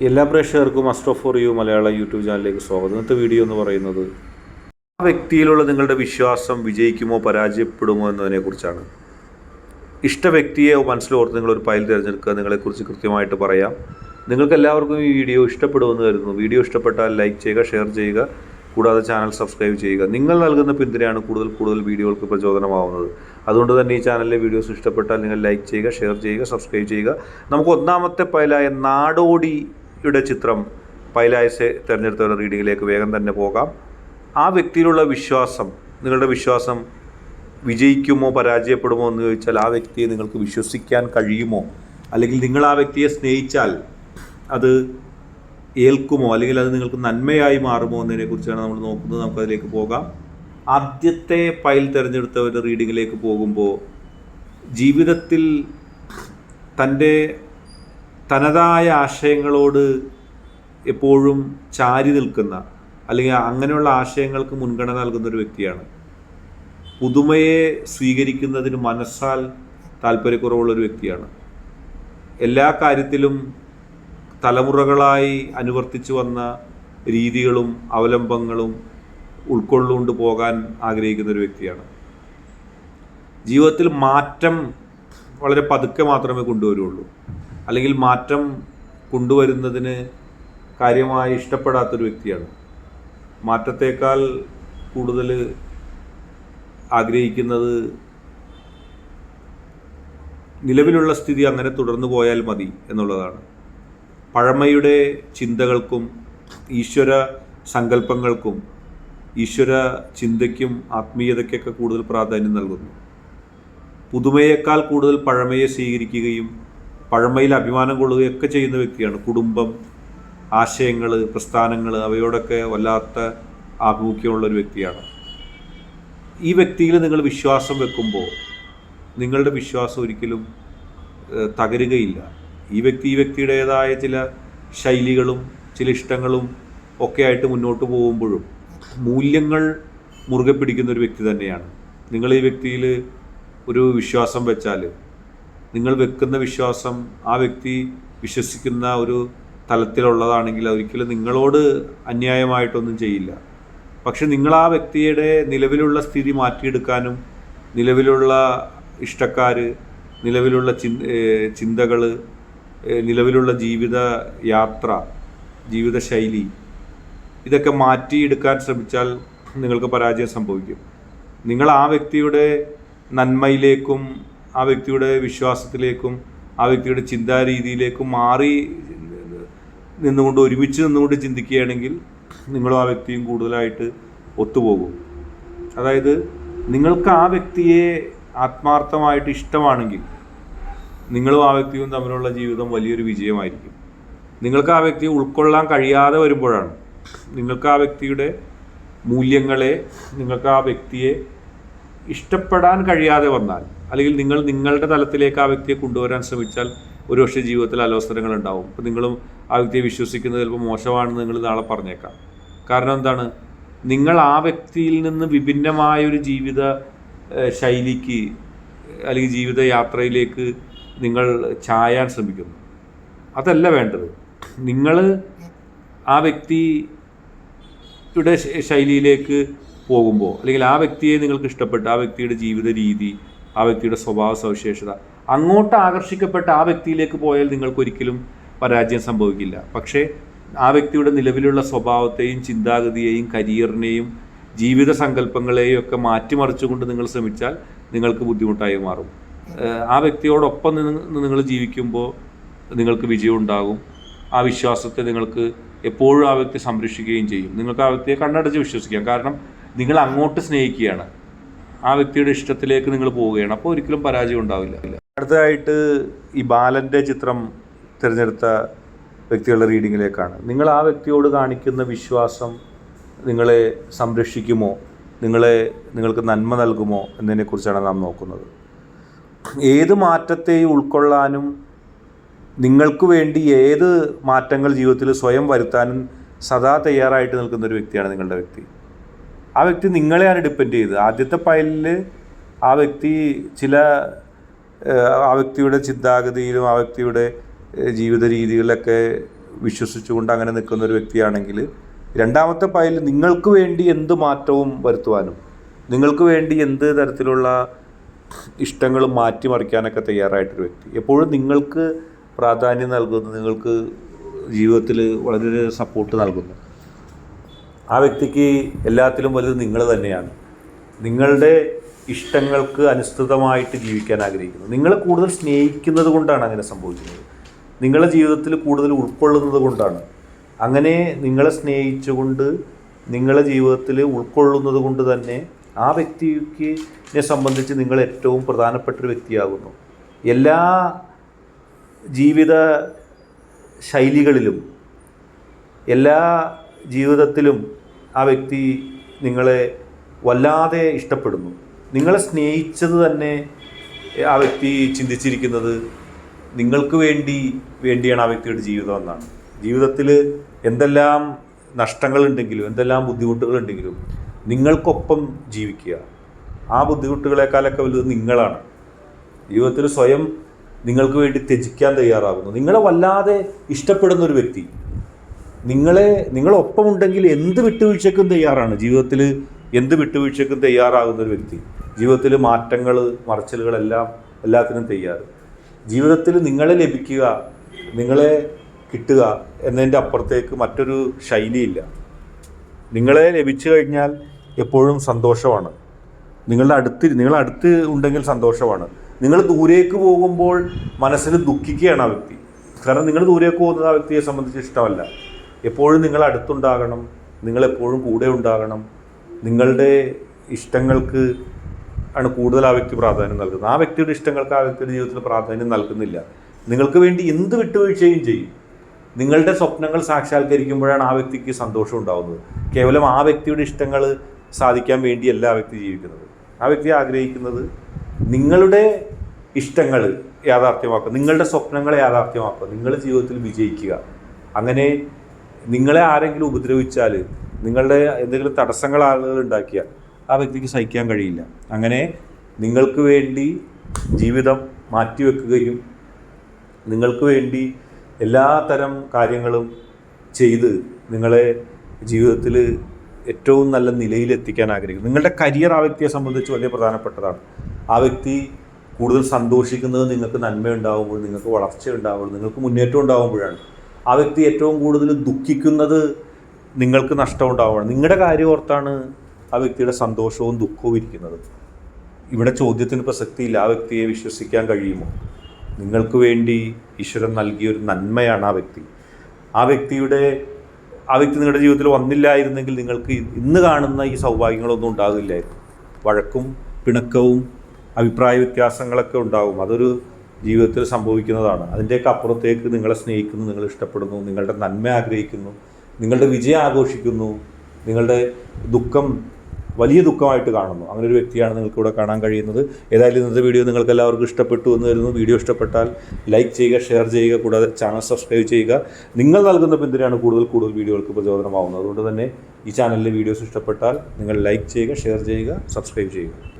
എല്ലാ പ്രേക്ഷകർക്കും astro for you Malayala YouTube ചാനലിലേക്ക് സ്വാഗതം. ഇന്നത്തെ വീഡിയോ എന്ന് പറയുന്നത് ആ വ്യക്തിയിലുള്ള നിങ്ങളുടെ വിശ്വാസം വിജയിക്കുമോ പരാജയപ്പെടുമോ എന്നതിനെക്കുറിച്ചാണ്. ഇഷ്ട വ്യക്തിയെ മനസ്സിലോർത്ത് നിങ്ങളൊരു ഫയൽ തിരഞ്ഞെടുക്കുക. നിങ്ങളെക്കുറിച്ച് കൃത്യമായിട്ട് പറയാം. നിങ്ങൾക്ക് എല്ലാവർക്കും ഈ വീഡിയോ ഇഷ്ടപ്പെടുമെന്ന് കരുതുന്നു. വീഡിയോ ഇഷ്ടപ്പെട്ടാൽ ലൈക്ക് ചെയ്യുക ഷെയർ ചെയ്യുക കൂടാതെ ചാനൽ സബ്സ്ക്രൈബ് ചെയ്യുക. നിങ്ങൾ നൽകുന്ന പിന്തുണയാണ് കൂടുതൽ കൂടുതൽ വീഡിയോകൾക്ക് പ്രചോദനമാവുന്നത്. അതുകൊണ്ട് തന്നെ ഈ ചാനലിലെ വീഡിയോസ് ഇഷ്ടപ്പെട്ടാൽ നിങ്ങൾ ലൈക്ക് ചെയ്യുക ഷെയർ ചെയ്യുക സബ്സ്ക്രൈബ് ചെയ്യുക. നമുക്ക് ഒന്നാമത്തെ ഫയലായ നാടോടിയുടെ ചിത്രം പൈലായസെ തിരഞ്ഞെടുത്തവരുടെ റീഡിങ്ങിലേക്ക് വേഗം തന്നെ പോകാം. ആ വ്യക്തിയിലുള്ള വിശ്വാസം നിങ്ങളുടെ വിശ്വാസം വിജയിക്കുമോ പരാജയപ്പെടുമോ എന്ന് ചോദിച്ചാൽ ആ വ്യക്തിയെ നിങ്ങൾക്ക് വിശ്വസിക്കാൻ കഴിയുമോ? അല്ലെങ്കിൽ നിങ്ങൾ ആ വ്യക്തിയെ സ്നേഹിച്ചാൽ അത് ഏൽക്കുമോ? അല്ലെങ്കിൽ അത് നിങ്ങൾക്ക് നന്മയായി മാറുമോ എന്നതിനെക്കുറിച്ചാണ് നമ്മൾ നോക്കുന്നത്. നമുക്കതിലേക്ക് പോകാം. ആദ്യത്തെ പൈൽ തിരഞ്ഞെടുത്തവരുടെ റീഡിങ്ങിലേക്ക് പോകുമ്പോൾ ജീവിതത്തിൽ തന്റെ തനതായ ആശയങ്ങളോട് എപ്പോഴും ചാരി നിൽക്കുന്ന അല്ലെങ്കിൽ അങ്ങനെയുള്ള ആശയങ്ങൾക്ക് മുൻഗണന നൽകുന്ന ഒരു വ്യക്തിയാണ്. പുതുമയെ സ്വീകരിക്കുന്നതിന് മനസ്സാൽ താല്പര്യക്കുറവുള്ള ഒരു വ്യക്തിയാണ്. എല്ലാ കാര്യത്തിലും തലമുറകളായി അനുവർത്തിച്ചു വന്ന രീതികളും അവലംബങ്ങളും ഉൾക്കൊള്ളുകൊണ്ട് പോകാൻ ആഗ്രഹിക്കുന്ന ഒരു വ്യക്തിയാണ്. ജീവിതത്തിൽ മാറ്റം വളരെ പതുക്കെ മാത്രമേ കൊണ്ടുവരുള്ളൂ. അല്ലെങ്കിൽ മാറ്റം കൊണ്ടുവരുന്നതിന് കാര്യമായി ഇഷ്ടപ്പെടാത്തൊരു വ്യക്തിയാണ്. മാറ്റത്തേക്കാൾ കൂടുതൽ ആഗ്രഹിക്കുന്നത് നിലവിലുള്ള സ്ഥിതി അങ്ങനെ തുടർന്നു പോയാൽ മതി എന്നുള്ളതാണ്. പഴമയുടെ ചിന്തകൾക്കും ഈശ്വര സങ്കല്പങ്ങൾക്കും ഈശ്വര ചിന്തയ്ക്കും ആത്മീയതയ്ക്കൊക്കെ കൂടുതൽ പ്രാധാന്യം നൽകുന്നു. പുതുമയേക്കാൾ കൂടുതൽ പഴമയെ സ്വീകരിക്കുകയും പഴമയിൽ അഭിമാനം കൊള്ളുകയൊക്കെ ചെയ്യുന്ന വ്യക്തിയാണ്. കുടുംബം ആശയങ്ങൾ പ്രസ്ഥാനങ്ങൾ അവയോടൊക്കെ വല്ലാത്ത ആഭിമുഖ്യമുള്ള ഒരു വ്യക്തിയാണ്. ഈ വ്യക്തിയിൽ നിങ്ങൾ വിശ്വാസം വെക്കുമ്പോൾ നിങ്ങളുടെ വിശ്വാസം ഒരിക്കലും തകരുകയില്ല. ഈ വ്യക്തി ഈ വ്യക്തിയുടേതായ ചില ശൈലികളും ചില ഇഷ്ടങ്ങളും ഒക്കെ ആയിട്ട് മുന്നോട്ട് പോകുമ്പോഴും മൂല്യങ്ങൾ മുറുകെ പിടിക്കുന്ന ഒരു വ്യക്തി തന്നെയാണ്. നിങ്ങൾ ഈ വ്യക്തിയിൽ ഒരു വിശ്വാസം വെച്ചാൽ നിങ്ങൾ വെക്കുന്ന വിശ്വാസം ആ വ്യക്തി വിശ്വസിക്കുന്ന ഒരു തലത്തിലുള്ളതാണെങ്കിൽ ഒരിക്കലും നിങ്ങളോട് അന്യായമായിട്ടൊന്നും ചെയ്യില്ല. പക്ഷെ നിങ്ങൾ ആ വ്യക്തിയുടെ നിലവിലുള്ള സ്ഥിതി മാറ്റിയെടുക്കാനും നിലവിലുള്ള ഇഷ്ടക്കാർ നിലവിലുള്ള ചിന് ചിന്തകൾ നിലവിലുള്ള ജീവിത യാത്ര ജീവിതശൈലി ഇതൊക്കെ മാറ്റിയെടുക്കാൻ ശ്രമിച്ചാൽ നിങ്ങൾക്ക് പരാജയം സംഭവിക്കും. നിങ്ങൾ ആ വ്യക്തിയുടെ നന്മയിലേക്കും ആ വ്യക്തിയുടെ വിശ്വാസത്തിലേക്കും ആ വ്യക്തിയുടെ ചിന്താരീതിയിലേക്കും മാറി നിന്നുകൊണ്ട് ഒരുമിച്ച് നിന്നുകൊണ്ട് ചിന്തിക്കുകയാണെങ്കിൽ നിങ്ങളും ആ വ്യക്തിയും കൂടുതലായിട്ട് ഒത്തുപോകും. അതായത് നിങ്ങൾക്ക് ആ വ്യക്തിയെ ആത്മാർത്ഥമായിട്ട് ഇഷ്ടമാണെങ്കിൽ നിങ്ങളും ആ വ്യക്തിയും തമ്മിലുള്ള ജീവിതം വലിയൊരു വിജയമായിരിക്കും. നിങ്ങൾക്ക് ആ വ്യക്തിയെ ഉൾക്കൊള്ളാൻ കഴിയാതെ വരുമ്പോഴാണ് നിങ്ങൾക്ക് ആ വ്യക്തിയുടെ മൂല്യങ്ങളെ നിങ്ങൾക്ക് ആ വ്യക്തിയെ ഇഷ്ടപ്പെടാൻ കഴിയാതെ വന്നാൽ അല്ലെങ്കിൽ നിങ്ങൾ നിങ്ങളുടെ തലത്തിലേക്ക് ആ വ്യക്തിയെ കൊണ്ടുവരാൻ ശ്രമിച്ചാൽ ഒരുപക്ഷെ ജീവിതത്തിൽ അലോസരങ്ങൾ ഉണ്ടാവും. അപ്പോൾ നിങ്ങളും ആ വ്യക്തിയെ വിശ്വസിക്കുന്നത് ചിലപ്പോൾ മോശമാണെന്ന് നിങ്ങൾ നാളെ പറഞ്ഞേക്കാം. കാരണം എന്താണ്? നിങ്ങൾ ആ വ്യക്തിയിൽ നിന്ന് വിഭിന്നമായൊരു ജീവിത ശൈലിക്ക് അല്ലെങ്കിൽ ജീവിത യാത്രയിലേക്ക് നിങ്ങൾ ചായാൻ ശ്രമിക്കുന്നു. അതല്ല വേണ്ടത്. നിങ്ങൾ ആ വ്യക്തിയുടെ ശൈലിയിലേക്ക് പോകുമ്പോൾ അല്ലെങ്കിൽ ആ വ്യക്തിയെ നിങ്ങൾക്ക് ഇഷ്ടപ്പെട്ട ആ വ്യക്തിയുടെ ജീവിത രീതി ആ വ്യക്തിയുടെ സ്വഭാവ സവിശേഷത അങ്ങോട്ട് ആകർഷിക്കപ്പെട്ട ആ വ്യക്തിയിലേക്ക് പോയാൽ നിങ്ങൾക്ക് ഒരിക്കലും പരാജയം സംഭവിക്കില്ല. പക്ഷേ ആ വ്യക്തിയുടെ നിലവിലുള്ള സ്വഭാവത്തെയും ചിന്താഗതിയെയും കരിയറിനെയും ജീവിത സങ്കല്പങ്ങളെയും ഒക്കെ മാറ്റിമറിച്ചുകൊണ്ട് നിങ്ങൾ ശ്രമിച്ചാൽ നിങ്ങൾക്ക് ബുദ്ധിമുട്ടായി മാറും. ആ വ്യക്തിയോടൊപ്പം നിങ്ങൾ ജീവിക്കുമ്പോൾ നിങ്ങൾക്ക് വിജയം ഉണ്ടാകും. ആ വിശ്വാസത്തെ നിങ്ങൾക്ക് എപ്പോഴും ആ വ്യക്തി സംരക്ഷിക്കുകയും ചെയ്യും. നിങ്ങൾക്ക് ആ വ്യക്തിയെ കണ്ണടച്ച് വിശ്വസിക്കാം. കാരണം നിങ്ങൾ അങ്ങോട്ട് സ്നേഹിക്കുകയാണ്. ആ വ്യക്തിയുടെ ഇഷ്ടത്തിലേക്ക് നിങ്ങൾ പോവുകയാണ്. അപ്പോൾ ഒരിക്കലും പരാജയം ഉണ്ടാവില്ല. അടുത്തതായിട്ട് ഈ ബാലന്റെ ചിത്രം തിരഞ്ഞെടുത്ത വ്യക്തികളുടെ റീഡിങ്ങിലേക്കാണ്. നിങ്ങൾ ആ വ്യക്തിയോട് കാണിക്കുന്ന വിശ്വാസം നിങ്ങളെ സംരക്ഷിക്കുമോ? നിങ്ങളെ നിങ്ങൾക്ക് നന്മ നൽകുമോ? എന്നതിനെക്കുറിച്ചാണ് നാം നോക്കുന്നത്. ഏത് മാറ്റത്തെയും ഉൾക്കൊള്ളാനും നിങ്ങൾക്ക് വേണ്ടി ഏത് മാറ്റങ്ങൾ ജീവിതത്തിൽ സ്വയം വരുത്താനും സദാ തയ്യാറായിട്ട് നിൽക്കുന്ന ഒരു വ്യക്തിയാണ് നിങ്ങളുടെ വ്യക്തി. ആ വ്യക്തി നിങ്ങളെയാണ് ഡിപ്പെൻഡ് ചെയ്തത്. ആദ്യത്തെ ഫയലിൽ ആ വ്യക്തി ചില ആ വ്യക്തിയുടെ ചിന്താഗതിയിലും ആ വ്യക്തിയുടെ ജീവിത രീതികളിലൊക്കെ വിശ്വസിച്ചുകൊണ്ട് അങ്ങനെ നിൽക്കുന്ന ഒരു വ്യക്തിയാണെങ്കിൽ രണ്ടാമത്തെ പൈലിൽ നിങ്ങൾക്ക് വേണ്ടി എന്ത് മാറ്റവും വരുത്തുവാനും നിങ്ങൾക്ക് വേണ്ടി എന്ത് തരത്തിലുള്ള ഇഷ്ടങ്ങളും മാറ്റിമറിക്കാനൊക്കെ തയ്യാറായിട്ടൊരു വ്യക്തി. എപ്പോഴും നിങ്ങൾക്ക് പ്രാധാന്യം നൽകുന്നു നിങ്ങൾക്ക് ജീവിതത്തിൽ വളരെ സപ്പോർട്ട് നൽകുന്നു. ആ വ്യക്തിക്ക് എല്ലാത്തിലും വലുത് നിങ്ങൾ തന്നെയാണ്. നിങ്ങളുടെ ഇഷ്ടങ്ങൾക്ക് അനുസൃതമായിട്ട് ജീവിക്കാൻ ആഗ്രഹിക്കുന്നു. നിങ്ങളെ കൂടുതൽ സ്നേഹിക്കുന്നത് കൊണ്ടാണ് അങ്ങനെ സംഭവിക്കുന്നത്. നിങ്ങളുടെ ജീവിതത്തിൽ കൂടുതൽ ഉൾക്കൊള്ളുന്നത് കൊണ്ടാണ്. അങ്ങനെ നിങ്ങളെ സ്നേഹിച്ചുകൊണ്ട് നിങ്ങളെ ജീവിതത്തിൽ ഉൾക്കൊള്ളുന്നത് കൊണ്ട് തന്നെ ആ വ്യക്തിക്ക് സംബന്ധിച്ച് നിങ്ങൾ ഏറ്റവും പ്രധാനപ്പെട്ട ഒരു വ്യക്തിയാകുന്നു. എല്ലാ ജീവിത ശൈലികളിലും എല്ലാ ജീവിതത്തിലും ആ വ്യക്തി നിങ്ങളെ വല്ലാതെ ഇഷ്ടപ്പെടുന്നു. നിങ്ങളെ സ്നേഹിച്ചത് തന്നെ ആ വ്യക്തി ചിന്തിച്ചിരിക്കുന്നത് നിങ്ങൾക്ക് വേണ്ടി വേണ്ടിയാണ് ആ വ്യക്തിയുടെ ജീവിതം എന്നാണ്. ജീവിതത്തിൽ എന്തെല്ലാം നഷ്ടങ്ങളുണ്ടെങ്കിലും എന്തെല്ലാം ബുദ്ധിമുട്ടുകളുണ്ടെങ്കിലും നിങ്ങൾക്കൊപ്പം ജീവിക്കുക. ആ ബുദ്ധിമുട്ടുകളെക്കാളൊക്കെ വലുത് നിങ്ങളാണ്. ജീവിതത്തിൽ സ്വയം നിങ്ങൾക്ക് വേണ്ടി ത്യജിക്കാൻ തയ്യാറാകുന്നു. നിങ്ങളെ വല്ലാതെ ഇഷ്ടപ്പെടുന്ന ഒരു വ്യക്തി നിങ്ങളെ നിങ്ങളൊപ്പം ഉണ്ടെങ്കിൽ എന്ത് വിട്ടുവീഴ്ചക്കും തയ്യാറാണ്? ജീവിതത്തിൽ എന്ത് വിട്ടുവീഴ്ചക്കും തയ്യാറാകുന്ന ഒരു വ്യക്തി. ജീവിതത്തിൽ മാറ്റങ്ങൾ മറച്ചിലുകളെല്ലാം എല്ലാത്തിനും തയ്യാർ ജീവിതത്തിൽ നിങ്ങളെ ലഭിക്കുക നിങ്ങളെ കിട്ടുക എന്നതിന്റെ അപ്പുറത്തേക്ക് മറ്റൊരു ശൈലിയില്ല. നിങ്ങളെ ലഭിച്ചു കഴിഞ്ഞാൽ എപ്പോഴും സന്തോഷമാണ്. നിങ്ങളുടെ അടുത്ത് നിങ്ങൾ അടുത്ത് ഉണ്ടെങ്കിൽ സന്തോഷമാണ്. നിങ്ങൾ ദൂരേക്ക് പോകുമ്പോൾ മനസ്സിന് ദുഃഖിക്കുകയാണ് ആ വ്യക്തി. കാരണം നിങ്ങൾ ദൂരേക്ക് പോകുന്നത് ആ വ്യക്തിയെ സംബന്ധിച്ച് ഇഷ്ടമല്ല. എപ്പോഴും നിങ്ങൾ അടുത്തുണ്ടാകണം നിങ്ങളെപ്പോഴും കൂടെ ഉണ്ടാകണം നിങ്ങളുടെ ഇഷ്ടങ്ങൾക്ക് ആണ് കൂടുതൽ ആ വ്യക്തി പ്രാധാന്യം നൽകുന്നത്. ആ വ്യക്തിയുടെ ഇഷ്ടങ്ങൾക്ക് ആ വ്യക്തിയുടെ ജീവിതത്തിൽ പ്രാധാന്യം നൽകുന്നില്ല. നിങ്ങൾക്ക് വേണ്ടി എന്ത് വിട്ടുവീഴ്ചയും ചെയ്യും. നിങ്ങളുടെ സ്വപ്നങ്ങൾ സാക്ഷാത്കരിക്കുമ്പോഴാണ് ആ വ്യക്തിക്ക് സന്തോഷം ഉണ്ടാകുന്നത് കേവലം ആ വ്യക്തിയുടെ ഇഷ്ടങ്ങൾ സാധിക്കാൻ വേണ്ടിയല്ല ആ വ്യക്തി ജീവിക്കുന്നത്. ആ വ്യക്തി ആഗ്രഹിക്കുന്നത് നിങ്ങളുടെ ഇഷ്ടങ്ങൾ യാഥാർത്ഥ്യമാക്കുക നിങ്ങളുടെ സ്വപ്നങ്ങളെ യാഥാർത്ഥ്യമാക്കുക നിങ്ങളുടെ ജീവിതത്തിൽ വിജയിക്കുക. അങ്ങനെ നിങ്ങളെ ആരെങ്കിലും ഉപദ്രവിച്ചാൽ നിങ്ങളുടെ എന്തെങ്കിലും തടസ്സങ്ങൾ ആളുകൾ ഉണ്ടാക്കിയാൽ ആ വ്യക്തിക്ക് സഹിക്കാൻ കഴിയില്ല. അങ്ങനെ നിങ്ങൾക്ക് വേണ്ടി ജീവിതം മാറ്റിവെക്കുകയും നിങ്ങൾക്ക് വേണ്ടി എല്ലാ തരം കാര്യങ്ങളും ചെയ്ത് നിങ്ങളെ ജീവിതത്തിൽ ഏറ്റവും നല്ല നിലയിലെത്തിക്കാൻ ആഗ്രഹിക്കുന്നു. നിങ്ങളുടെ കരിയർ ആ വ്യക്തിയെ സംബന്ധിച്ച് വലിയ പ്രധാനപ്പെട്ടതാണ്. ആ വ്യക്തി കൂടുതൽ സന്തോഷിക്കുന്നത് നിങ്ങൾക്ക് നന്മ നന്മയുണ്ടാകുമ്പോൾ നിങ്ങൾക്ക് വളർച്ച ഉണ്ടാകുമ്പോൾ നിങ്ങൾക്ക് മുന്നേറ്റം ഉണ്ടാകുമ്പോഴാണ് ആ വ്യക്തി ഏറ്റവും കൂടുതൽ ദുഃഖിക്കുന്നത് നിങ്ങൾക്ക് നഷ്ടം ഉണ്ടാവുകയാണ് നിങ്ങളുടെ കാര്യം ഓർത്താണ് ആ വ്യക്തിയുടെ സന്തോഷവും ദുഃഖവും ഇരിക്കുന്നത്. ഇവിടെ ചോദ്യത്തിന് പ്രസക്തിയില്ല. ആ വ്യക്തിയെ വിശ്വസിക്കാൻ കഴിയുമോ? നിങ്ങൾക്ക് വേണ്ടി ഈശ്വരൻ നൽകിയ ഒരു നന്മയാണ് ആ വ്യക്തി. ആ വ്യക്തിയുടെ ആ വ്യക്തി നിങ്ങളുടെ ജീവിതത്തിൽ വന്നില്ലായിരുന്നെങ്കിൽ നിങ്ങൾക്ക് ഇന്ന് കാണുന്ന ഈ സൗഭാഗ്യങ്ങളൊന്നും ഉണ്ടാകില്ലായിരുന്നു വഴക്കും പിണക്കവും അഭിപ്രായ വ്യത്യാസങ്ങളൊക്കെ ഉണ്ടാകും അതൊരു ജീവിതത്തിൽ സംഭവിക്കുന്നതാണ്. അതിന്റെയൊക്കെ അപ്പുറത്തേക്ക് നിങ്ങളെ സ്നേഹിക്കുന്നു നിങ്ങൾ ഇഷ്ടപ്പെടുന്നു നിങ്ങളുടെ നന്മ ആഗ്രഹിക്കുന്നു നിങ്ങളുടെ വിജയം ആഘോഷിക്കുന്നു നിങ്ങളുടെ ദുഃഖം വലിയ ദുഃഖമായിട്ട് കാണുന്നു. അങ്ങനെ ഒരു വ്യക്തിയാണ് നിങ്ങൾക്ക് ഇവിടെ കാണാൻ കഴിയുന്നത്. ഏതായാലും ഇന്നത്തെ വീഡിയോ നിങ്ങൾക്ക് എല്ലാവർക്കും ഇഷ്ടപ്പെട്ടു എന്ന് വരുന്നു വീഡിയോ ഇഷ്ടപ്പെട്ടാൽ ലൈക്ക് ചെയ്യുക ഷെയർ ചെയ്യുക കൂടാതെ ചാനൽ സബ്സ്ക്രൈബ് ചെയ്യുക. നിങ്ങൾ നൽകുന്ന പിന്തുണയാണ് കൂടുതൽ കൂടുതൽ വീഡിയോകൾക്ക് പ്രചോദനമാവുന്നത്. അതുകൊണ്ട് തന്നെ ഈ ചാനലിലെ വീഡിയോസ് ഇഷ്ടപ്പെട്ടാൽ നിങ്ങൾ ലൈക്ക് ചെയ്യുക ഷെയർ ചെയ്യുക സബ്സ്ക്രൈബ് ചെയ്യുക.